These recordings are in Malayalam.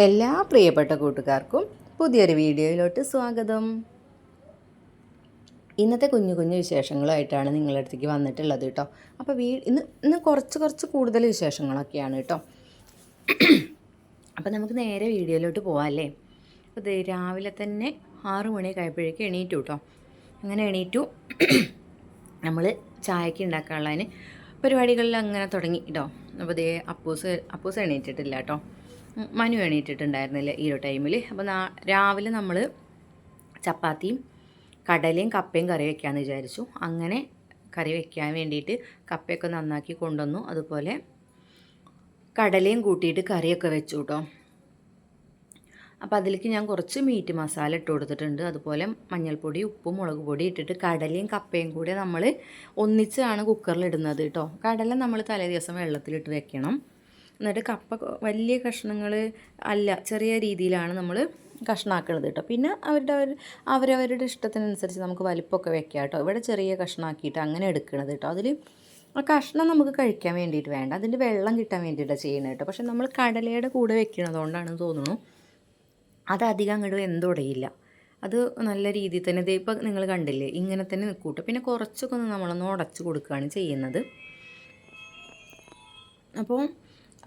എല്ലാ പ്രിയപ്പെട്ട കൂട്ടുകാർക്കും പുതിയൊരു വീഡിയോയിലോട്ട് സ്വാഗതം. ഇന്നത്തെ കുഞ്ഞു കുഞ്ഞു വിശേഷങ്ങളായിട്ടാണ് നിങ്ങളുടെ അടുത്തേക്ക് വന്നിട്ടുള്ളത് കേട്ടോ. അപ്പോൾ വീ ഇന്ന് ഇന്ന് കുറച്ച് കുറച്ച് കൂടുതൽ വിശേഷങ്ങളൊക്കെയാണ് കേട്ടോ. അപ്പോൾ നമുക്ക് നേരെ വീഡിയോയിലോട്ട് പോവാം അല്ലേ? അപ്പോൾ രാവിലെ തന്നെ ആറു മണി ആയപ്പോഴേക്കും എണീറ്റു കേട്ടോ. അങ്ങനെ എണീറ്റു. നമ്മൾ ചായക്ക് ഉണ്ടാക്കാനുള്ളതിന് പരിപാടികളിൽ അങ്ങനെ തുടങ്ങി കേട്ടോ. അപ്പോൾ ദേ അപ്പൂസ് അപ്പൂസ് എണീറ്റിട്ടില്ല കേട്ടോ. മനു എണീറ്റിട്ടുണ്ടായിരുന്നില്ല ഈ ഒരു ടൈമിൽ അപ്പോൾ രാവിലെ നമ്മൾ ചപ്പാത്തിയും കടലയും കപ്പയും കറി വെക്കാമെന്ന് വിചാരിച്ചു. അങ്ങനെ കറി വെക്കാൻ വേണ്ടിയിട്ട് കപ്പയൊക്കെ നന്നാക്കി കൊണ്ടുവന്നു. അതുപോലെ കടലയും കൂട്ടിയിട്ട് കറിയൊക്കെ വെച്ചു കേട്ടോ അപ്പോൾ അതിലേക്ക് ഞാൻ കുറച്ച് മീറ്റ് മസാല ഇട്ട് കൊടുത്തിട്ടുണ്ട്. അതുപോലെ മഞ്ഞൾപ്പൊടി ഉപ്പും മുളക് പൊടി ഇട്ടിട്ട് കടലയും കപ്പയും കൂടി നമ്മൾ ഒന്നിച്ചാണ് കുക്കറിൽ ഇടുന്നത് കേട്ടോ കടല നമ്മൾ തലേ ദിവസം വെള്ളത്തിലിട്ട് വെക്കണം. എന്നിട്ട് കപ്പ വലിയ കഷ്ണങ്ങൾ അല്ല ചെറിയ രീതിയിലാണ് നമ്മൾ കഷ്ണാക്കണത് കേട്ടോ പിന്നെ അവരുടെ അവർ അവരവരുടെ ഇഷ്ടത്തിനനുസരിച്ച് നമുക്ക് വലിപ്പമൊക്കെ വെക്കാം കേട്ടോ ഇവിടെ ചെറിയ കഷ്ണാക്കിയിട്ട് അങ്ങനെ എടുക്കണത് കേട്ടോ അതിൽ ആ കഷ്ണം നമുക്ക് കഴിക്കാൻ വേണ്ടിയിട്ട് വേണ്ട. അതിന്റെ വെള്ളം കിട്ടാൻ വേണ്ടിയിട്ടാണ് ചെയ്യുന്നത് കേട്ടോ പക്ഷെ നമ്മൾ കടലയുടെ കൂടെ വെക്കണതുകൊണ്ടാണെന്ന് തോന്നുന്നു. അത് അധികം അങ്ങോട്ട് വെന്തുടയില്ല. അത് നല്ല രീതിയിൽ തന്നെ ഇപ്പം നിങ്ങൾ കണ്ടില്ലേ ഇങ്ങനെ തന്നെ നിൽക്കൂട്ടോ പിന്നെ കുറച്ചൊക്കെ ഒന്ന് നമ്മളൊന്ന് ഉടച്ച് കൊടുക്കുകയാണ് ചെയ്യുന്നത്. അപ്പോൾ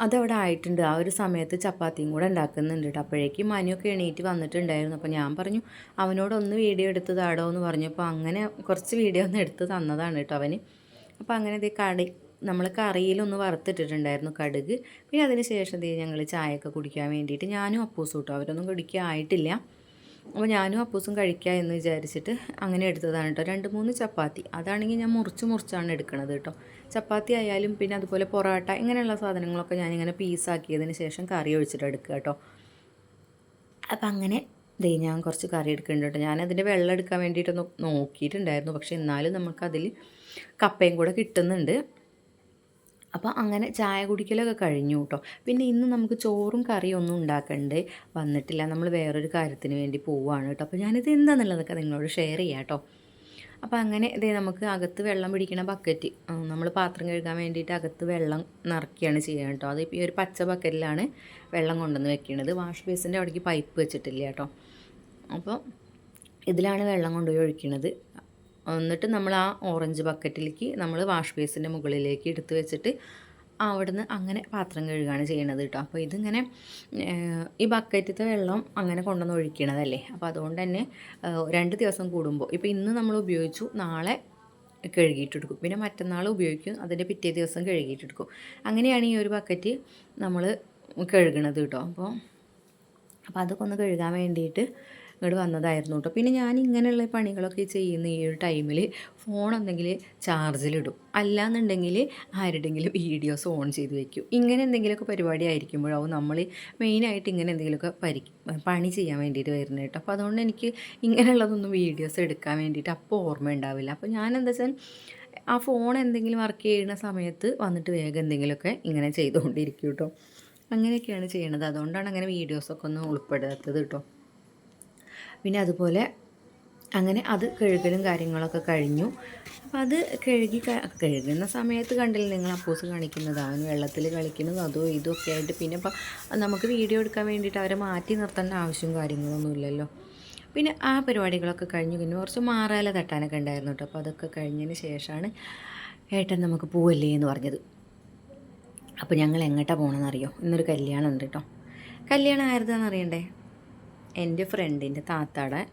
അതവിടെ ആയിട്ടുണ്ട്. ആ ഒരു സമയത്ത് ചപ്പാത്തിയും കൂടെ ഉണ്ടാക്കുന്നുണ്ട് കേട്ടോ അപ്പോഴേക്കും മനുവൊക്കെ എണീറ്റ് വന്നിട്ടുണ്ടായിരുന്നു. അപ്പോൾ ഞാൻ പറഞ്ഞു അവനോടൊന്ന് വീഡിയോ എടുത്ത് താടോ എന്ന് പറഞ്ഞപ്പോൾ അങ്ങനെ കുറച്ച് വീഡിയോ ഒന്ന് എടുത്ത് തന്നതാണ് കേട്ടോ അവന്. അപ്പോൾ അങ്ങനെ ദേ കടി നമ്മൾ കറിയിലൊന്ന് വറുത്തിട്ടിട്ടുണ്ടായിരുന്നു കടുക്. പിന്നെ അതിന് ശേഷം ഞങ്ങൾ ചായയൊക്കെ കുടിക്കാൻ വേണ്ടിയിട്ട് ഞാനും അപ്പൂസും കേട്ടോ അവരൊന്നും കുടിക്കാൻ ആയിട്ടില്ല. അപ്പോൾ ഞാനും അപ്പൂസും കഴിക്കാം എന്ന് വിചാരിച്ചിട്ട് അങ്ങനെ എടുത്തതാണ് കേട്ടോ രണ്ട് മൂന്ന് ചപ്പാത്തി. അതാണെങ്കിൽ ഞാൻ മുറിച്ച് മുറിച്ചാണ് എടുക്കണത് കേട്ടോ ചപ്പാത്തി ആയാലും പിന്നെ അതുപോലെ പൊറോട്ട ഇങ്ങനെയുള്ള സാധനങ്ങളൊക്കെ ഞാനിങ്ങനെ പീസാക്കിയതിന് ശേഷം കറി ഒഴിച്ചിട്ട് എടുക്കുക കേട്ടോ അപ്പം അങ്ങനെ ദേ ഞാൻ കുറച്ച് കറി എടുക്കുന്നുണ്ട് കേട്ടോ ഞാനതിന്റെ വെള്ളം എടുക്കാൻ വേണ്ടിയിട്ടൊന്ന് നോക്കിയിട്ടുണ്ടായിരുന്നു. പക്ഷേ എന്നാലും നമുക്കതിൽ കപ്പയും കൂടെ കിട്ടുന്നുണ്ട്. അപ്പോൾ അങ്ങനെ ചായ കുടിക്കലൊക്കെ കഴിഞ്ഞു കേട്ടോ പിന്നെ ഇന്ന് നമുക്ക് ചോറും കറിയും ഒന്നും ഉണ്ടാക്കണ്ടേ? വന്നിട്ടില്ല. നമ്മൾ വേറൊരു കാര്യത്തിന് വേണ്ടി പോവുകയാണ് കേട്ടോ അപ്പോൾ ഞാനിത് എന്താണെന്നുള്ളതൊക്കെ നിങ്ങളോട് ഷെയർ ചെയ്യാം കേട്ടോ അപ്പോൾ അങ്ങനെ ഇതേ നമുക്ക് അകത്ത് വെള്ളം പിടിക്കണ ബക്കറ്റ് നമ്മൾ പാത്രം കഴുകാൻ വേണ്ടിയിട്ട് അകത്ത് വെള്ളം നിറയ്ക്കുകയാണ് ചെയ്യുക കേട്ടോ അത് ഈ ഒരു പച്ച ബക്കറ്റിലാണ് വെള്ളം കൊണ്ടുവന്ന് വെക്കുന്നത് വാഷ് ബേസിന്റെ അവിടേക്ക് പൈപ്പ് വെച്ചിട്ടില്ല കേട്ടോ അപ്പോൾ ഇതിലാണ് വെള്ളം കൊണ്ടുപോയി ഒഴിക്കുന്നത് എന്നിട്ട് നമ്മൾ ആ ഓറഞ്ച് ബക്കറ്റിലേക്ക് നമ്മൾ വാഷ് ബേസിന്റെ മുകളിലേക്ക് എടുത്ത് വെച്ചിട്ട് അവിടുന്ന് അങ്ങനെ പാത്രം കഴുകുകയാണ് ചെയ്യണത് കേട്ടോ. അപ്പോൾ ഇതിങ്ങനെ ഈ ബക്കറ്റത്തെ വെള്ളം അങ്ങനെ കൊണ്ടുവന്ന് ഒഴിക്കണതല്ലേ? അപ്പോൾ അതുകൊണ്ട് തന്നെ രണ്ട് ദിവസം കൂടുമ്പോൾ. ഇപ്പോൾ ഇന്ന് നമ്മൾ ഉപയോഗിച്ചു നാളെ കഴുകിയിട്ടെടുക്കും. പിന്നെ മറ്റന്നാൾ ഉപയോഗിക്കും അതിന്റെ പിറ്റേ ദിവസം കഴുകിയിട്ടെടുക്കും. അങ്ങനെയാണ് ഈ ഒരു ബക്കറ്റ് നമ്മൾ കഴുകണത് കേട്ടോ. അപ്പോൾ അപ്പോൾ അതൊക്കെ ഒന്ന് കഴുകാൻ വേണ്ടിയിട്ട് ഇങ്ങോട്ട് വന്നതായിരുന്നു കേട്ടോ പിന്നെ ഞാൻ ഇങ്ങനെയുള്ള പണികളൊക്കെ ചെയ്യുന്ന ഈ ഒരു ടൈമിൽ ഫോൺ ഒന്നെങ്കിൽ ചാർജിലിടും. അല്ലാന്നുണ്ടെങ്കിൽ ആരുടെങ്കിലും വീഡിയോസ് ഓൺ ചെയ്ത് വെക്കും. ഇങ്ങനെ എന്തെങ്കിലുമൊക്കെ പരിപാടി ആയിരിക്കുമ്പോഴാവും നമ്മൾ മെയിനായിട്ട് ഇങ്ങനെ എന്തെങ്കിലുമൊക്കെ പരി പണി ചെയ്യാൻ വേണ്ടിയിട്ട് വരുന്നത് കേട്ടോ അപ്പോൾ അതുകൊണ്ട് എനിക്ക് ഇങ്ങനെയുള്ളതൊന്നും വീഡിയോസ് എടുക്കാൻ വേണ്ടിയിട്ട് അപ്പോൾ ഓർമ്മ ഉണ്ടാവില്ല. അപ്പോൾ ഞാൻ എന്താ വെച്ചാൽ ആ ഫോൺ എന്തെങ്കിലും വർക്ക് ചെയ്യുന്ന സമയത്ത് വന്നിട്ട് വേഗം എന്തെങ്കിലുമൊക്കെ ഇങ്ങനെ ചെയ്തുകൊണ്ടിരിക്കും കേട്ടോ അങ്ങനെയൊക്കെയാണ് ചെയ്യണത്. അതുകൊണ്ടാണ് അങ്ങനെ വീഡിയോസൊക്കെ ഒന്ന് ഉൾപ്പെടാത്തത് കേട്ടോ പിന്നെ അതുപോലെ അങ്ങനെ അത് കഴുകലും കാര്യങ്ങളൊക്കെ കഴിഞ്ഞു. അപ്പോൾ അത് കഴുകി കഴുകുന്ന സമയത്ത് കണ്ടില്ല നിങ്ങൾ അപ്പൂസ് കാണിക്കുന്നത്? അവൻ വെള്ളത്തിൽ കളിക്കുന്നത് അതോ ഇതൊക്കെ ആയിട്ട് പിന്നെ ഇപ്പോൾ നമുക്ക് വീഡിയോ എടുക്കാൻ വേണ്ടിയിട്ട് അവരെ മാറ്റി നിർത്തേണ്ട ആവശ്യവും കാര്യങ്ങളൊന്നും ഇല്ലല്ലോ. പിന്നെ ആ പരിപാടികളൊക്കെ കഴിഞ്ഞു. പിന്നെ കുറച്ച് മാറാല തട്ടാനൊക്കെ ഉണ്ടായിരുന്നു കേട്ടോ. അപ്പോൾ അതൊക്കെ കഴിഞ്ഞതിന് ശേഷമാണ് ഏട്ടൻ നമുക്ക് പോവല്ലേ എന്ന് പറഞ്ഞത്. അപ്പോൾ ഞങ്ങൾ എങ്ങോട്ടാണ് പോകണമെന്നറിയോ ഇന്നൊരു കല്യാണം ഉണ്ട് കേട്ടോ. കല്യാണം ആരുതാന്ന് അറിയണ്ടേ? എന്റെ ഫ്രണ്ടിന്റെ താത്താടെ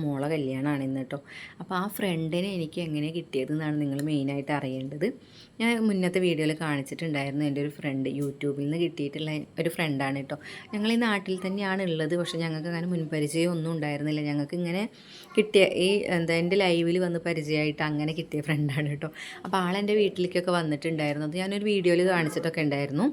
മോളെ കല്യാണമാണ് ഇന്ന് കേട്ടോ അപ്പോൾ ആ ഫ്രണ്ടിനെ എനിക്ക് എങ്ങനെ കിട്ടിയതെന്നാണ് നിങ്ങൾ മെയിനായിട്ട് അറിയേണ്ടത്. ഞാൻ മുന്നത്തെ വീഡിയോയിൽ കാണിച്ചിട്ടുണ്ടായിരുന്നു എന്റെ ഒരു ഫ്രണ്ട് യൂട്യൂബിൽ നിന്ന് കിട്ടിയിട്ടുള്ള ഒരു ഫ്രണ്ടാണ് കേട്ടോ ഞങ്ങൾ ഈ നാട്ടിൽ തന്നെയാണ് ഉള്ളത്. പക്ഷേ ഞങ്ങൾക്ക് അങ്ങനെ മുൻപരിചയം ഒന്നും ഉണ്ടായിരുന്നില്ല. ഞങ്ങൾക്ക് ഇങ്ങനെ കിട്ടിയ ഈ എന്താ എന്റെ ലൈവിൽ വന്ന് പരിചയമായിട്ട് അങ്ങനെ കിട്ടിയ ഫ്രണ്ടാണ് കേട്ടോ അപ്പോൾ ആളെന്റെ വീട്ടിലേക്കൊക്കെ വന്നിട്ടുണ്ടായിരുന്നു. അത് ഞാനൊരു വീഡിയോയിൽ കാണിച്ചിട്ടൊക്കെ ഉണ്ടായിരുന്നു.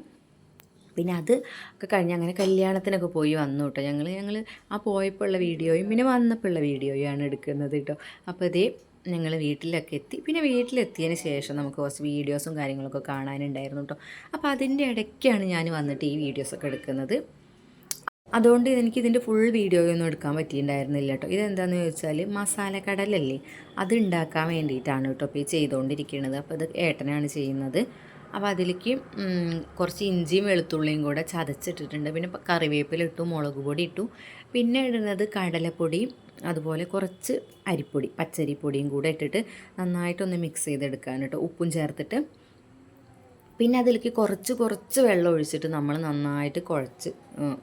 പിന്നെ അത് ഒക്കെ കഴിഞ്ഞ് അങ്ങനെ കല്യാണത്തിനൊക്കെ പോയി വന്നു കേട്ടോ ഞങ്ങൾ ഞങ്ങൾ ആ പോയപ്പോൾ ഉള്ള വീഡിയോയും പിന്നെ വന്നപ്പോൾ ഉള്ള വീഡിയോയും ആണ് എടുക്കുന്നത് കേട്ടോ അപ്പോൾ ഇതേ ഞങ്ങൾ വീട്ടിലൊക്കെ എത്തി. പിന്നെ വീട്ടിലെത്തിയതിന് ശേഷം നമുക്ക് കുറച്ച് വീഡിയോസും കാര്യങ്ങളൊക്കെ കാണാനുണ്ടായിരുന്നു കേട്ടോ അപ്പോൾ അതിന്റെ ഇടയ്ക്കാണ് ഞാൻ വന്നിട്ട് ഈ വീഡിയോസൊക്കെ എടുക്കുന്നത്. അതുകൊണ്ട് എനിക്ക് ഇതിന്റെ ഫുൾ വീഡിയോ ഒന്നും എടുക്കാൻ പറ്റിയിട്ടുണ്ടായിരുന്നില്ല കേട്ടോ ഇതെന്താണെന്ന് ചോദിച്ചാൽ മസാല കടലല്ലേ? അത് ഉണ്ടാക്കാൻ വേണ്ടിയിട്ടാണ് കേട്ടോ ഇപ്പോൾ ഈ ചെയ്തുകൊണ്ടിരിക്കുന്നത് അപ്പോൾ ഇത് ഏട്ടനാണ് ചെയ്യുന്നത്. അപ്പോൾ അതിലേക്ക് കുറച്ച് ഇഞ്ചിയും വെളുത്തുള്ളിയും കൂടെ ചതച്ചിട്ടിട്ടുണ്ട്. പിന്നെ കറിവേപ്പില ഇട്ടു മുളക് പൊടി ഇട്ടു. പിന്നെ ഇടുന്നത് കടലപ്പൊടി അതുപോലെ കുറച്ച് അരിപ്പൊടി പച്ചരിപ്പൊടിയും കൂടെ ഇട്ടിട്ട് നന്നായിട്ടൊന്ന് മിക്സ് ചെയ്തെടുക്കാൻ കേട്ടോ ഉപ്പും ചേർത്തിട്ട് പിന്നെ അതിലേക്ക് കുറച്ച് കുറച്ച് വെള്ളം ഒഴിച്ചിട്ട് നമ്മൾ നന്നായിട്ട് കുഴച്ച്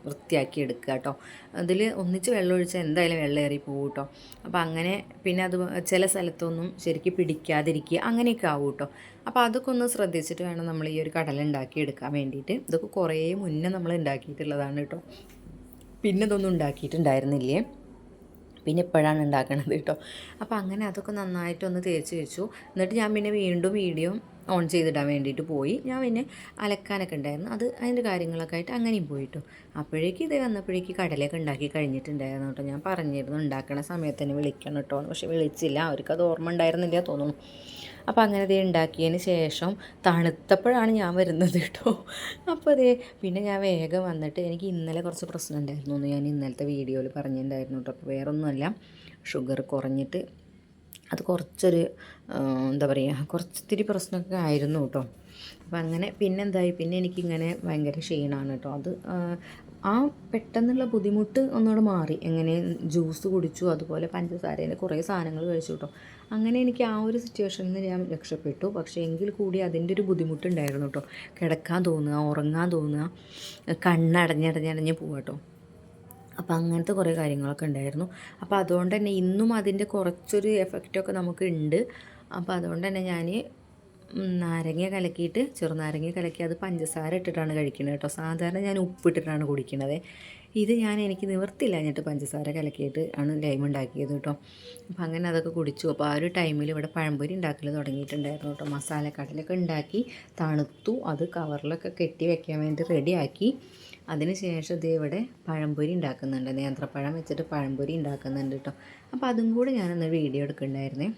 വൃത്തിയാക്കി എടുക്കുക കേട്ടോ. അതിൽ ഒന്നിച്ച് വെള്ളം ഒഴിച്ചാൽ എന്തായാലും വെള്ളം ഏറി പോകും കേട്ടോ. അപ്പോൾ അങ്ങനെ പിന്നെ അത് ചില സ്ഥലത്തൊന്നും ശരിക്കും പിടിക്കാതിരിക്കുക അങ്ങനെയൊക്കെ ആവും കേട്ടോ. അപ്പോൾ അതൊക്കെ ഒന്ന് ശ്രദ്ധിച്ചിട്ട് വേണം നമ്മൾ ഈ ഒരു കടല ഉണ്ടാക്കി എടുക്കാൻ വേണ്ടിയിട്ട്. ഇതൊക്കെ കുറേ മുന്നേ നമ്മൾ ഉണ്ടാക്കിയിട്ടുള്ളതാണ് കേട്ടോ. പിന്നെ ഇതൊന്നും ഉണ്ടാക്കിയിട്ടുണ്ടായിരുന്നില്ലേ? പിന്നെ ഇപ്പോഴാണ് ഉണ്ടാക്കണത് കേട്ടോ. അപ്പോൾ അങ്ങനെ അതൊക്കെ നന്നായിട്ടൊന്ന് തേച്ച് വെച്ചു. എന്നിട്ട് ഞാൻ പിന്നെ വീണ്ടും വീഡിയോ ഓൺ ചെയ്തിടാൻ വേണ്ടിയിട്ട് പോയി. ഞാൻ പിന്നെ അലക്കാനൊക്കെ ഉണ്ടായിരുന്നു. അത് അതിന്റെ കാര്യങ്ങളൊക്കെ ആയിട്ട് അങ്ങനെയും പോയിട്ടു അപ്പോഴേക്കും ഇത് വന്നപ്പോഴേക്ക് കടലയൊക്കെ ഉണ്ടാക്കി കഴിഞ്ഞിട്ടുണ്ടായിരുന്നു കേട്ടോ. ഞാൻ പറഞ്ഞിരുന്നു ഉണ്ടാക്കണ സമയത്ത് തന്നെ വിളിക്കണം കേട്ടോ. പക്ഷെ വിളിച്ചില്ല. അവർക്ക് അത് ഓർമ്മ ഉണ്ടായിരുന്നില്ല തോന്നുന്നു. അപ്പോൾ അങ്ങനെ ഇത് ഉണ്ടാക്കിയതിന് ശേഷം തണുത്തപ്പോഴാണ് ഞാൻ വരുന്നത് കേട്ടോ. അപ്പോൾ അതേ പിന്നെ ഞാൻ വേഗം വന്നിട്ട് എനിക്ക് ഇന്നലെ കുറച്ച് പ്രശ്നം ഉണ്ടായിരുന്നു എന്ന് ഞാൻ ഇന്നലത്തെ വീഡിയോയിൽ പറഞ്ഞിട്ടുണ്ടായിരുന്നു കേട്ടോ. അപ്പോൾ വേറൊന്നുമല്ല ഷുഗർ കുറഞ്ഞിട്ട് അത് കുറച്ചൊരു എന്താ പറയുക കുറച്ചിത്തിരി പ്രശ്നമൊക്കെ ആയിരുന്നു കേട്ടോ. അപ്പം അങ്ങനെ പിന്നെന്തായി പിന്നെ എനിക്കിങ്ങനെ ഭയങ്കര ക്ഷീണമാണ് കേട്ടോ. അത് ആ, പെട്ടെന്നുള്ള ബുദ്ധിമുട്ട് ഒന്നുകൂടെ മാറി. എങ്ങനെ ജ്യൂസ് കുടിച്ചു അതുപോലെ പഞ്ചസാരേന്റെ കുറേ സാധനങ്ങൾ കഴിച്ചു കേട്ടോ അങ്ങനെ എനിക്ക് ആ ഒരു സിറ്റുവേഷനിൽ നിന്ന് ഞാൻ രക്ഷപ്പെട്ടു. പക്ഷേ എങ്കിൽ കൂടി അതിന്റെ ഒരു ബുദ്ധിമുട്ടുണ്ടായിരുന്നു കേട്ടോ കിടക്കാൻ തോന്നുക ഉറങ്ങാൻ തോന്നുക കണ്ണടഞ്ഞടഞ്ഞടഞ്ഞ് പോവാ കേട്ടോ അപ്പോൾ അങ്ങനത്തെ കുറേ കാര്യങ്ങളൊക്കെ ഉണ്ടായിരുന്നു. അപ്പോൾ അതുകൊണ്ട് തന്നെ ഇന്നും അതിന്റെ കുറച്ചൊരു എഫക്റ്റൊക്കെ നമുക്ക് ഉണ്ട്. അപ്പോൾ അതുകൊണ്ട് തന്നെ ഞാൻ നാരങ്ങ കലക്കിയിട്ട് ചെറുനാരങ്ങ കലക്കി അത് പഞ്ചസാര ഇട്ടിട്ടാണ് കഴിക്കുന്നത് കേട്ടോ. സാധാരണ ഞാൻ ഉപ്പിട്ടിട്ടാണ് കുടിക്കുന്നത് ഇത് ഞാൻ എനിക്ക് നിവർത്തില്ല എന്നിട്ട് പഞ്ചസാര കലക്കിയിട്ട് ആണ് ലൈം ഉണ്ടാക്കിയത് കേട്ടോ. അപ്പം അങ്ങനെ അതൊക്കെ കുടിച്ചു. അപ്പോൾ ആ ഒരു ടൈമിൽ ഇവിടെ പഴംപൊരി ഉണ്ടാക്കൽ തുടങ്ങിയിട്ടുണ്ടായിരുന്നു കേട്ടോ. മസാലക്കടലൊക്കെ ഉണ്ടാക്കി തണുത്തു അത് കവറിലൊക്കെ കെട്ടി വെക്കാൻ വേണ്ടി റെഡിയാക്കി അതിന് ശേഷം ഇത് ഇവിടെ പഴംപൊരി ഉണ്ടാക്കുന്നുണ്ട്. നേന്ത്രപ്പഴം വെച്ചിട്ട് പഴംപൊരി ഉണ്ടാക്കുന്നുണ്ട് കേട്ടോ. അപ്പോൾ അതും കൂടെ ഞാനൊന്ന് വീഡിയോ എടുക്കുന്നുണ്ടായിരുന്നേ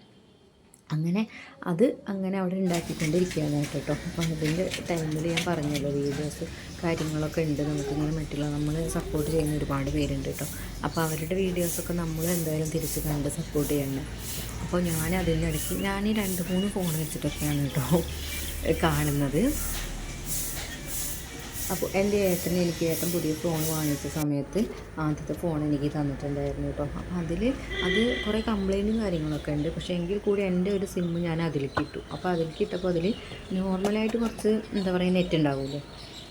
അങ്ങനെ അത് അങ്ങനെ അവിടെ ഉണ്ടാക്കിക്കൊണ്ടിരിക്കുകയാണായിട്ട് കേട്ടോ. അപ്പോൾ അതിന്റെ ടൈമിൽ ഞാൻ പറഞ്ഞല്ലോ വീഡിയോസ് കാര്യങ്ങളൊക്കെ ഉണ്ട്. നമുക്കിങ്ങനെ മറ്റുള്ള നമ്മൾ സപ്പോർട്ട് ചെയ്യുന്ന ഒരുപാട് പേരുണ്ട് കേട്ടോ. അപ്പോൾ അവരുടെ വീഡിയോസൊക്കെ നമ്മൾ എന്തായാലും തിരിച്ച് കണ്ട് സപ്പോർട്ട് ചെയ്യണം. അപ്പോൾ ഞാൻ അതിന്റെ ഇടയ്ക്ക് ഞാൻ ഈ രണ്ട് മൂന്ന് ഫോൺ വെച്ചിട്ടൊക്കെയാണ് കേട്ടോ കാണുന്നത്. അപ്പോൾ എന്റെ ഏട്ടന് എനിക്ക് ഏട്ടൻ പുതിയ ഫോൺ വാങ്ങിച്ച സമയത്ത് ആദ്യത്തെ ഫോൺ എനിക്ക് തന്നിട്ടുണ്ടായിരുന്നു കേട്ടോ. അപ്പോൾ അതിൽ അത് കുറേ കംപ്ലൈന്റും കാര്യങ്ങളൊക്കെ ഉണ്ട്. പക്ഷേ എങ്കിൽ കൂടി എന്റെ ഒരു സിമ്മ് ഞാൻ അതിലേക്ക് ഇട്ടു. അപ്പോൾ അതിലേക്ക് ഇട്ടപ്പോൾ അതിൽ നോർമലായിട്ട് കുറച്ച് എന്താ പറയുക നെറ്റ് ഉണ്ടാവുമല്ലോ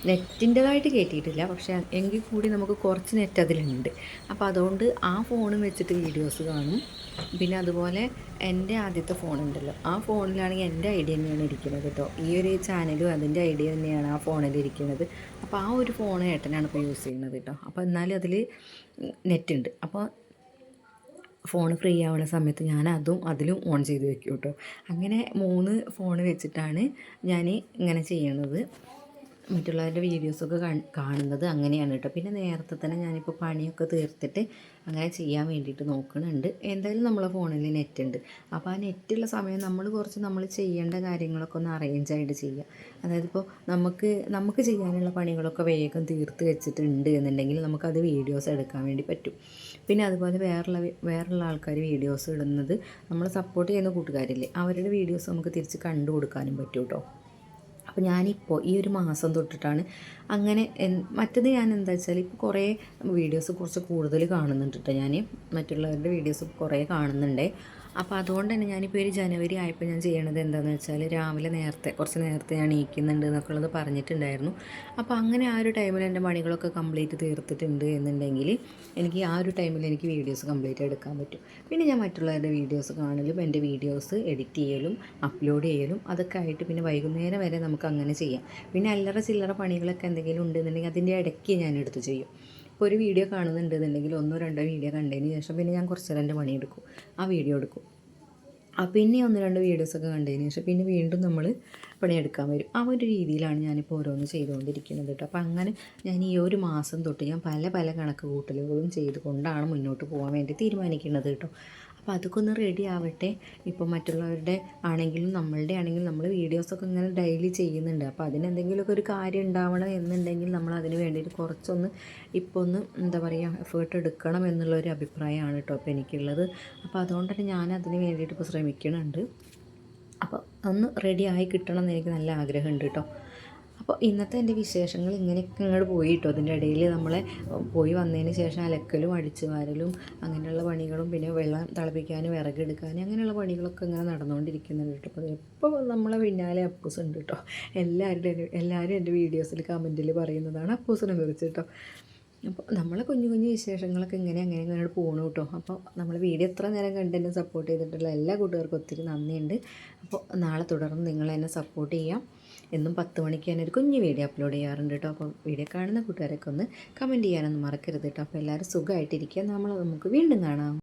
നെറ്റിന്റെതായിട്ട് കയറ്റിയിട്ടില്ല പക്ഷേ എങ്കിൽ കൂടി നമുക്ക് കുറച്ച് നെറ്റ് അതിലുണ്ട്. അപ്പോൾ അതുകൊണ്ട് ആ ഫോണും വെച്ചിട്ട് വീഡിയോസ് കാണും. പിന്നെ അതുപോലെ എന്റെ ആദ്യത്തെ ഫോണുണ്ടല്ലോ. ആ ഫോണിലാണെങ്കിൽ എന്റെ ഐഡിയ തന്നെയാണ് ഇരിക്കുന്നത് കേട്ടോ. ഈ ഒരു ചാനലും അതിന്റെ ഐഡിയ തന്നെയാണ് ആ ഫോണിൽ ഇരിക്കുന്നത്. അപ്പോൾ ആ ഒരു ഫോൺ ഏട്ടനാണ് ഇപ്പോൾ യൂസ് ചെയ്യുന്നത് കേട്ടോ. അപ്പോൾ എന്നാലും അതിൽ നെറ്റ് ഉണ്ട് അപ്പോൾ ഫോൺ ഫ്രീ ആവുന്ന സമയത്ത് ഞാൻ അതും അതിലും ഓൺ ചെയ്ത് വെക്കും കേട്ടോ. അങ്ങനെ മൂന്ന് ഫോൺ വെച്ചിട്ടാണ് ഞാൻ ഇങ്ങനെ ചെയ്യണത് മറ്റുള്ളവരുടെ വീഡിയോസൊക്കെ കാണുന്നത് അങ്ങനെയാണ് കേട്ടോ. പിന്നെ നേരത്തെ തന്നെ ഞാനിപ്പോൾ പണിയൊക്കെ തീർത്തിട്ട് അങ്ങനെ ചെയ്യാൻ വേണ്ടിയിട്ട് നോക്കുന്നുണ്ട് എന്തായാലും നമ്മളെ ഫോണിൽ നെറ്റ് ഉണ്ട്. അപ്പോൾ ആ നെറ്റുള്ള സമയം നമ്മൾ കുറച്ച് നമ്മൾ ചെയ്യേണ്ട കാര്യങ്ങളൊക്കെ ഒന്ന് അറേഞ്ച് ആയിട്ട് ചെയ്യുക. അതായത് ഇപ്പോൾ നമുക്ക് നമുക്ക് ചെയ്യാനുള്ള പണികളൊക്കെ വേഗം തീർത്ത് വെച്ചിട്ടുണ്ട് എന്നുണ്ടെങ്കിൽ നമുക്കത് വീഡിയോസ് എടുക്കാൻ വേണ്ടി പറ്റും. പിന്നെ അതുപോലെ വേറുള്ള വേറുള്ള ആൾക്കാർ വീഡിയോസ് ഇടുന്നത് നമ്മൾ സപ്പോർട്ട് ചെയ്യുന്ന കൂട്ടുകാരില്ലേ അവരുടെ വീഡിയോസ് നമുക്ക് തിരിച്ച് കണ്ടു കൊടുക്കാനും പറ്റും കേട്ടോ അപ്പോൾ ഞാനിപ്പോൾ ഈ ഒരു മാസം തൊട്ടിട്ടാണ് അങ്ങനെ മറ്റത് ഞാൻ എന്താ വെച്ചാൽ ഇപ്പോൾ കുറേ വീഡിയോസ് കുറച്ച് കൂടുതൽ കാണുന്നുണ്ട് കേട്ടോ ഞാൻ മറ്റുള്ളവരുടെ വീഡിയോസ് കുറേ കാണുന്നുണ്ടേ. അപ്പോൾ അതുകൊണ്ട് തന്നെ ഞാനിപ്പോൾ ഒരു ജനുവരി ആയപ്പോൾ ഞാൻ ചെയ്യണത് എന്താണെന്ന് വെച്ചാൽ രാവിലെ നേരത്തെ കുറച്ച് നേരത്തെ ഞാൻ എണീക്കുന്നുണ്ട് എന്നൊക്കെ ഉള്ളത് പറഞ്ഞിട്ടുണ്ടായിരുന്നു. അപ്പോൾ അങ്ങനെ ആ ഒരു ടൈമിൽ എന്റെ പണികളൊക്കെ കംപ്ലീറ്റ് തീർത്തിട്ടുണ്ട് എന്നുണ്ടെങ്കിൽ എനിക്ക് ആ ഒരു ടൈമിൽ എനിക്ക് വീഡിയോസ് കംപ്ലീറ്റ് എടുക്കാൻ പറ്റും. പിന്നെ ഞാൻ മറ്റുള്ളവരുടെ വീഡിയോസ് കാണലും എന്റെ വീഡിയോസ് എഡിറ്റ് ചെയ്യലും അപ്ലോഡ് ചെയ്യലും അതൊക്കെ ആയിട്ട് പിന്നെ വൈകുന്നേരം വരെ നമുക്ക് അങ്ങനെ ചെയ്യാം. പിന്നെ അല്ലറ ചില്ലറ പണികളൊക്കെ എന്തെങ്കിലും ഉണ്ടെന്നുണ്ടെങ്കിൽ അതിന്റെ ഇടയ്ക്ക് ഞാൻ എടുത്ത് ചെയ്യും. ഇപ്പോൾ ഒരു വീഡിയോ കാണുന്നുണ്ടെന്നുണ്ടെങ്കിൽ ഒന്നോ രണ്ടോ വീഡിയോ കണ്ടതിന് ശേഷം പിന്നെ ഞാൻ കുറച്ച് നേരം എന്റെ പണിയെടുക്കും. ആ വീഡിയോ എടുക്കും. ആ പിന്നെ ഒന്ന് രണ്ട് വീഡിയോസൊക്കെ കണ്ടതിന് ശേഷം പിന്നെ വീണ്ടും നമ്മൾ പണിയെടുക്കാൻ വരും. ആ ഒരു രീതിയിലാണ് ഞാനിപ്പോൾ ഓരോന്ന് ചെയ്തുകൊണ്ടിരിക്കുന്നത് കേട്ടോ. അപ്പോൾ അങ്ങനെ ഞാൻ ഈ ഒരു മാസം തൊട്ട് ഞാൻ പല പല കണക്ക് കൂട്ടലുകളും ചെയ്തുകൊണ്ടാണ് മുന്നോട്ട് പോകാൻ വേണ്ടി തീരുമാനിക്കുന്നത് കേട്ടോ. അപ്പോൾ അതൊക്കെ ഒന്ന് റെഡി ആവട്ടെ. ഇപ്പോൾ മറ്റുള്ളവരുടെ ആണെങ്കിലും നമ്മളുടെ ആണെങ്കിലും നമ്മൾ വീഡിയോസൊക്കെ ഇങ്ങനെ ഡെയിലി ചെയ്യുന്നുണ്ട്. അപ്പോൾ അതിനെന്തെങ്കിലുമൊക്കെ ഒരു കാര്യം ഉണ്ടാവണം എന്നുണ്ടെങ്കിൽ നമ്മൾ അതിന് വേണ്ടിയിട്ട് കുറച്ചൊന്ന് ഇപ്പോൾ ഒന്ന് എന്താ പറയുക എഫേർട്ട് എടുക്കണം എന്നുള്ളൊരു അഭിപ്രായമാണ് കേട്ടോ അപ്പോൾ എനിക്കുള്ളത്. അപ്പോൾ അതുകൊണ്ട് തന്നെ ഞാൻ അതിന് വേണ്ടിയിട്ട് ഇപ്പോൾ ശ്രമിക്കുന്നുണ്ട്. അപ്പോൾ ഒന്ന് റെഡി ആയി കിട്ടണം എന്ന് എനിക്ക് നല്ല ആഗ്രഹമുണ്ട് കേട്ടോ അപ്പോൾ ഇന്നത്തെ എന്റെ വിശേഷങ്ങൾ ഇങ്ങനെയൊക്കെ അങ്ങോട്ട് പോയി കേട്ടോ അതിന്റെ ഇടയിൽ നമ്മൾ പോയി വന്നതിന് ശേഷം അലക്കലും അടിച്ചു വാരലും അങ്ങനെയുള്ള പണികളും പിന്നെ വെള്ളം തിളപ്പിക്കാനും വിറകെടുക്കാനും അങ്ങനെയുള്ള പണികളൊക്കെ ഇങ്ങനെ നടന്നുകൊണ്ടിരിക്കുന്നുണ്ട് കേട്ടോ അപ്പോൾ എപ്പോൾ നമ്മളെ പിന്നാലെ അപ്പൂസ് ഉണ്ട് കേട്ടോ എല്ലാവരുടെ എല്ലാവരും എന്റെ വീഡിയോസിൽ കമന്റിൽ പറയുന്നതാണ് അപ്പൂസിനെ കുറിച്ച് കേട്ടോ അപ്പോൾ നമ്മളെ കുഞ്ഞു കുഞ്ഞു വിശേഷങ്ങളൊക്കെ ഇങ്ങനെ അങ്ങനെ അങ്ങനെ പോകണു കേട്ടോ അപ്പോൾ നമ്മൾ വീഡിയോ എത്ര നേരം കണ്ട് എന്നെ സപ്പോർട്ട് ചെയ്തിട്ടുള്ള എല്ലാ കൂട്ടുകാർക്കും ഒത്തിരി നന്ദിയുണ്ട്. അപ്പോൾ നാളെ തുടർന്ന് നിങ്ങൾ എന്നെ സപ്പോർട്ട് ചെയ്യാം. എന്നും പത്ത് മണിക്ക് ഞാൻ ഒരു കുഞ്ഞു വീഡിയോ അപ്ലോഡ് ചെയ്യാറുണ്ട് കേട്ടോ. അപ്പോൾ വീഡിയോ കാണുന്ന കൂട്ടുകാരൊക്കെ ഒന്ന് കമന്റ് ചെയ്യാനൊന്നും മറക്കരുത് കേട്ടോ. അപ്പോൾ എല്ലാവരും സുഖമായിട്ടിരിക്കുക. നമ്മൾ നമുക്ക് വീണ്ടും കാണാം.